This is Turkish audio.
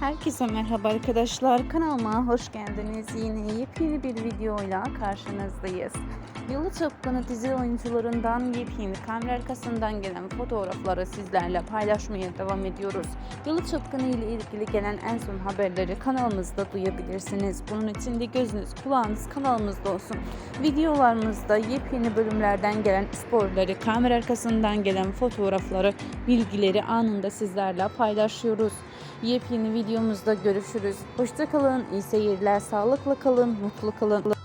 Herkese merhaba arkadaşlar. Kanalıma hoş geldiniz. Yine yepyeni bir videoyla karşınızdayız. Yalı Çapkını dizi oyuncularından yepyeni kamera arkasından gelen fotoğrafları sizlerle paylaşmaya devam ediyoruz. Yalı Çapkını ile ilgili gelen en son haberleri kanalımızda duyabilirsiniz. Bunun için de gözünüz kulağınız kanalımızda olsun. Videolarımızda yepyeni bölümlerden gelen sporları, kamera arkasından gelen fotoğrafları, bilgileri anında sizlerle paylaşıyoruz. Yepyeni videomuzda görüşürüz. Hoşça kalın, iyi seyirler, sağlıklı kalın, mutlu kalın.